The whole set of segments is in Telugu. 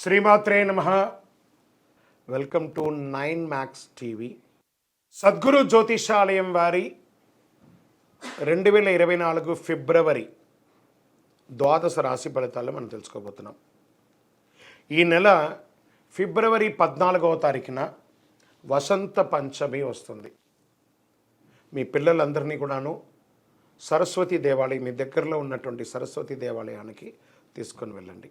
శ్రీమాత్రే నమ. Welcome to nine max TV Sadguru Jyotishalayam వారి రెండు వేల ఇరవై నాలుగు ఫిబ్రవరి ద్వాదశ రాశి ఫలితాలు మనం తెలుసుకోబోతున్నాం. ఈ నెల ఫిబ్రవరి పద్నాలుగవ తారీఖున వసంత పంచమి వస్తుంది. మీ పిల్లలందరినీ కూడాను సరస్వతి దేవాలయం మీ దగ్గరలో ఉన్నటువంటి సరస్వతి దేవాలయానికి తీసుకొని వెళ్ళండి.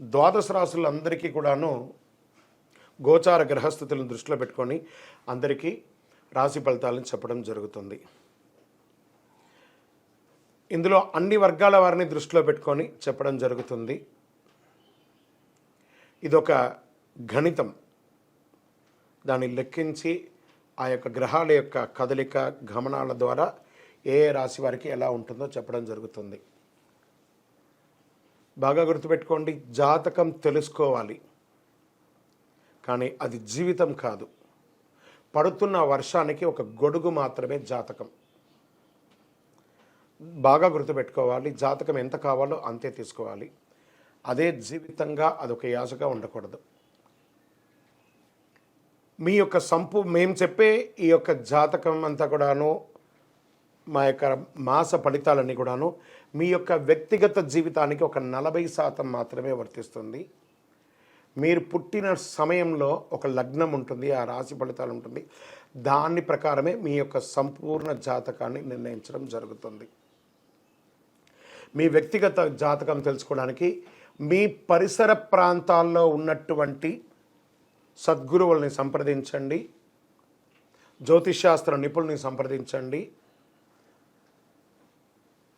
ద్వాదశ రాసులందరికీ కూడాను గోచార గ్రహస్థితులను దృష్టిలో పెట్టుకొని అందరికీ రాశి ఫలితాలను చెప్పడం జరుగుతుంది. ఇందులో అన్ని వర్గాల వారిని దృష్టిలో పెట్టుకొని చెప్పడం జరుగుతుంది. ఇదొక గణితం. దాన్ని లెక్కించి ఆ యొక్క గ్రహాల యొక్క కదలిక గమనాల ద్వారా ఏ రాశి వారికి ఎలా ఉంటుందో చెప్పడం జరుగుతుంది. బాగా గుర్తుపెట్టుకోండి జాతకం తెలుసుకోవాలి. కానీ అది జీవితం కాదు. పడుతున్న వర్షానికి ఒక గొడుగు మాత్రమే జాతకం. బాగా గుర్తుపెట్టుకోవాలి జాతకం ఎంత కావాలో అంతే తీసుకోవాలి. అదే జీవితంగా అదొక యాసగా ఉండకూడదు. మీ యొక్క సంపు మేము చెప్పే ఈ యొక్క జాతకం అంతా కూడాను మా యొక్క మాస ఫలితాలన్నీ కూడాను మీ యొక్క వ్యక్తిగత జీవితానికి ఒక నలభై శాతం మాత్రమే వర్తిస్తుంది. మీరు పుట్టిన సమయంలో ఒక లగ్నం ఉంటుంది ఆ రాశి ఫలితాలు ఉంటుంది. దాని ప్రకారమే మీ యొక్క సంపూర్ణ జాతకాన్ని నిర్ణయించడం జరుగుతుంది. మీ వ్యక్తిగత జాతకం తెలుసుకోవడానికి మీ పరిసర ప్రాంతాల్లో ఉన్నటువంటి సద్గురువుల్ని సంప్రదించండి. జ్యోతిష్శాస్త్ర నిపుణుల్ని సంప్రదించండి.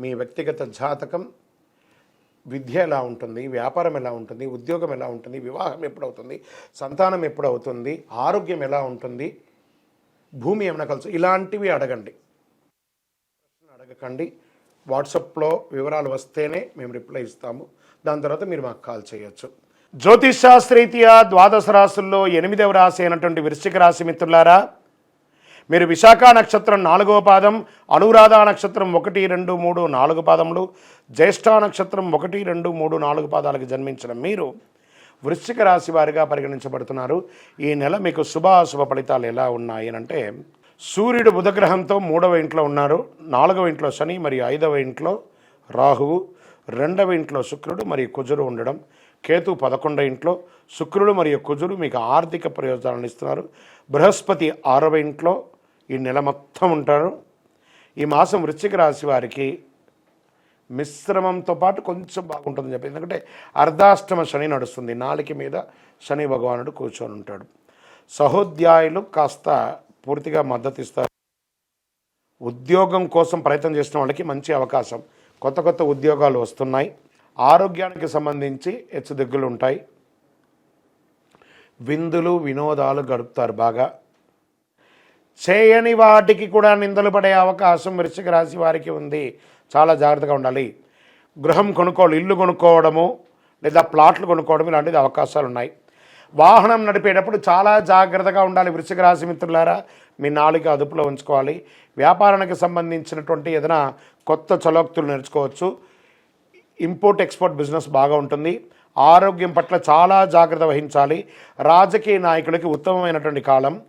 మీ వ్యక్తిగత జాతకం విద్య ఎలా ఉంటుంది వ్యాపారం ఎలా ఉంటుంది ఉద్యోగం ఎలా ఉంటుంది వివాహం ఎప్పుడవుతుంది సంతానం ఎప్పుడవుతుంది ఆరోగ్యం ఎలా ఉంటుంది భూమి ఏమైనా కలుసు ఇలాంటివి అడగండి. ప్రశ్న అడగకండి. వాట్సాప్లో వివరాలు వస్తేనే మేము రిప్లై ఇస్తాము. దాని తర్వాత మీరు మాకు కాల్ చేయొచ్చు. జ్యోతిష్ శాస్త్రీత్యా ద్వాదశ రాశుల్లో ఎనిమిదవ రాశి అయినటువంటి వృశ్చిక రాశి మిత్రులారా మీరు విశాఖ నక్షత్రం నాలుగవ పాదం అనురాధ నక్షత్రం ఒకటి రెండు మూడు నాలుగు పాదములు జ్యేష్ఠ నక్షత్రం ఒకటి రెండు మూడు నాలుగు పాదాలకు జన్మించిన మీరు వృశ్చిక రాశి వారిగా పరిగణించబడుతున్నారు. ఈ నెల మీకు శుభాశుభ ఫలితాలు ఎలా ఉన్నాయి అంటే సూర్యుడు బుధగ్రహంతో మూడవ ఇంట్లో ఉన్నారు. నాలుగవ ఇంట్లో శని మరియు ఐదవ ఇంట్లో రాహువు. రెండవ ఇంట్లో శుక్రుడు మరియు కుజుడు ఉండడం. కేతు పదకొండవ ఇంట్లో శుక్రుడు మరియు కుజుడు మీకు ఆర్థిక ప్రయోజనాలను ఇస్తున్నారు. బృహస్పతి ఆరవ ఇంట్లో ఈ నెల మొత్తం ఉంటారు. ఈ మాసం వృశ్చిక రాశి వారికి మిశ్రమంతో పాటు కొంచెం బాగుంటుందని చెప్పి. ఎందుకంటే అర్ధాష్టమ శని నడుస్తుంది. నాలుక మీద శని భగవానుడు కూర్చొని ఉంటాడు. సహోద్యాయులు కాస్త పూర్తిగా మద్దతు ఇస్తారు. ఉద్యోగం కోసం ప్రయత్నం చేసిన వాళ్ళకి మంచి అవకాశం. కొత్త కొత్త ఉద్యోగాలు వస్తున్నాయి. ఆరోగ్యానికి సంబంధించి హెచ్చుదిగ్గులు ఉంటాయి. విందులు వినోదాలు గడుపుతారు బాగా. చేయని వాటికి కూడా నిందలు పడే అవకాశం వృశ్చిక రాశి వారికి ఉంది. చాలా జాగ్రత్తగా ఉండాలి. గృహం కొనుక్కోవాలి ఇల్లు కొనుక్కోవడము లేదా ప్లాట్లు కొనుక్కోవడం ఇలాంటిది అవకాశాలు ఉన్నాయి. వాహనం నడిపేటప్పుడు చాలా జాగ్రత్తగా ఉండాలి వృశ్చిక రాశి మిత్రులారా. మీ నాలుక అదుపులో ఉంచుకోవాలి. వ్యాపారానికి సంబంధించినటువంటి ఏదైనా కొత్త చలోక్తులు నేర్చుకోవచ్చు. ఇంపోర్ట్ ఎక్స్పోర్ట్ బిజినెస్ బాగా ఉంటుంది. ఆరోగ్యం పట్ల చాలా జాగ్రత్త వహించాలి. రాజకీయ నాయకులకి ఉత్తమమైనటువంటి కాలం.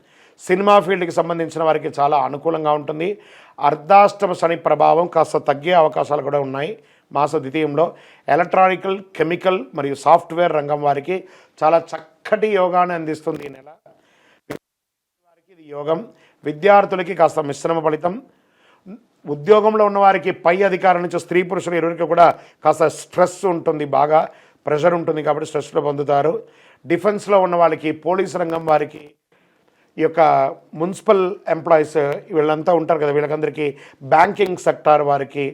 సినిమా ఫీల్డ్కి సంబంధించిన వారికి చాలా అనుకూలంగా ఉంటుంది. అర్ధాష్టమ శని ప్రభావం కాస్త తగ్గే అవకాశాలు కూడా ఉన్నాయి మాస ద్వితీయంలో. ఎలక్ట్రానికల్ కెమికల్ మరియు సాఫ్ట్వేర్ రంగం వారికి చాలా చక్కటి యోగాన్ని అందిస్తుంది ఈ నెల. వారికి ఇది యోగం. విద్యార్థులకి కాస్త మిశ్రమ ఫలితం. ఉద్యోగంలో ఉన్నవారికి పై అధికారం నుంచి స్త్రీ పురుషులు ఇరువురికి కూడా కాస్త స్ట్రెస్ ఉంటుంది బాగా. ప్రెషర్ ఉంటుంది కాబట్టి స్ట్రెస్లో పొందుతారు. డిఫెన్స్లో ఉన్న వాళ్ళకి పోలీస్ రంగం వారికి ఈ యొక్క మున్సిపల్ ఎంప్లాయీస్ వీళ్ళంతా ఉంటారు కదా వీళ్ళకందరికీ బ్యాంకింగ్ సెక్టార్ వారికి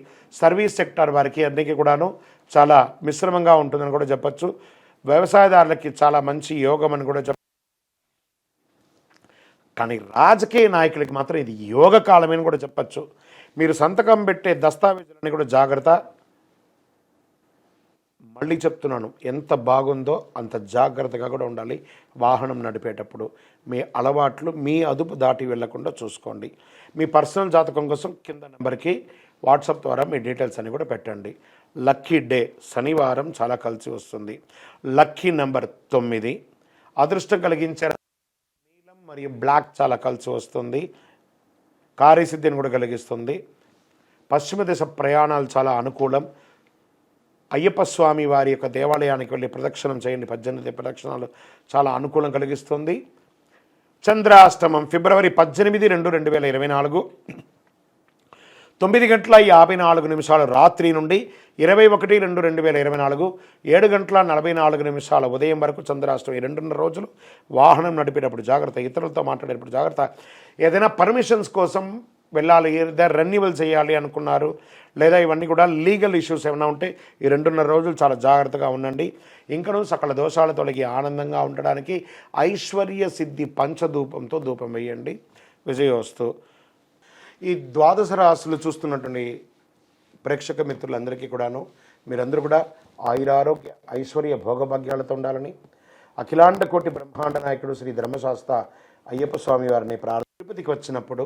సర్వీస్ సెక్టార్ వారికి అన్నిటికీ కూడాను చాలా మిశ్రమంగా ఉంటుందని కూడా చెప్పచ్చు. వ్యవసాయదారులకి చాలా మంచి యోగం అని కూడా చెప్ప కానీ రాజకీయ నాయకులకి మాత్రం ఇది యోగ కాలమని కూడా చెప్పచ్చు. మీరు సంతకం పెట్టే దస్తావేజులని కూడా జాగ్రత్త. మళ్ళీ చెప్తున్నాను ఎంత బాగుందో అంత జాగ్రత్తగా కూడా ఉండాలి. వాహనం నడిపేటప్పుడు మీ అలవాట్లు మీ అదుపు దాటి వెళ్ళకుండా చూసుకోండి. మీ పర్సనల్ జాతకం కోసం కింద నెంబర్కి వాట్సాప్ ద్వారా మీ డీటెయిల్స్ అన్ని కూడా పెట్టండి. లక్కీ డే శనివారం చాలా కలిసి వస్తుంది. లక్కీ నెంబర్ తొమ్మిది. అదృష్టం కలిగించే నీలం మరియు బ్లాక్ చాలా కలిసి వస్తుంది. కార్యసిద్ధిని కూడా కలిగిస్తుంది. పశ్చిమ దిశ ప్రయాణాలు చాలా అనుకూలం. అయ్యప్ప స్వామి వారి యొక్క దేవాలయానికి వెళ్ళి ప్రదక్షిణం చేయండి. పద్దెనిమిది ప్రదక్షిణాలు చాలా అనుకూలం కలిగిస్తుంది. చంద్రాష్టమం ఫిబ్రవరి పద్దెనిమిది రెండు రెండు వేల ఇరవై నాలుగు. తొమ్మిది గంటల యాభై నాలుగు నిమిషాలు రాత్రి నుండి ఇరవై ఒకటి రెండు రెండు వేల ఇరవై నాలుగు. ఏడు గంటల నలభై నాలుగు నిమిషాల ఉదయం వరకు చంద్రాష్టమి రెండున్నర రోజులు వాహనం నడిపేటప్పుడు జాగ్రత్త ఇతరులతో మాట్లాడేటప్పుడు జాగ్రత్త. ఏదైనా పర్మిషన్స్ కోసం వెళ్ళాలి లేదా రెన్యువల్ చేయాలి అనుకున్నారు లేదా ఇవన్నీ కూడా లీగల్ ఇష్యూస్ ఏమైనా ఉంటే ఈ రెండున్నర రోజులు చాలా జాగ్రత్తగా ఉండండి. ఇంకనూ సకల దోషాలు తొలగి ఆనందంగా ఉండడానికి ఐశ్వర్య సిద్ధి పంచధూపంతో ధూపం వేయండి. విజయోస్తు. ఈ ద్వాదశ రాశులు చూస్తున్నటువంటి ప్రేక్షక మిత్రులందరికీ కూడాను మీరందరూ కూడా ఆయురారోగ్య ఐశ్వర్య భోగభాగ్యాలతో ఉండాలని అఖిలాండ కోటి బ్రహ్మాండ నాయకుడు శ్రీ ధర్మశాస్త్ర అయ్యప్ప స్వామి వారిని ప్రార్థ తిరుపతికి వచ్చినప్పుడు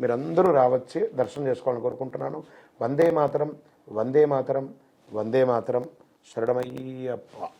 మీరందరూ రావచ్చి దర్శనం చేసుకోవాలని కోరుకుంటున్నాను. వందే మాతరం వందే మాతరం వందే మాతరం. శరణమయ్యప్ప.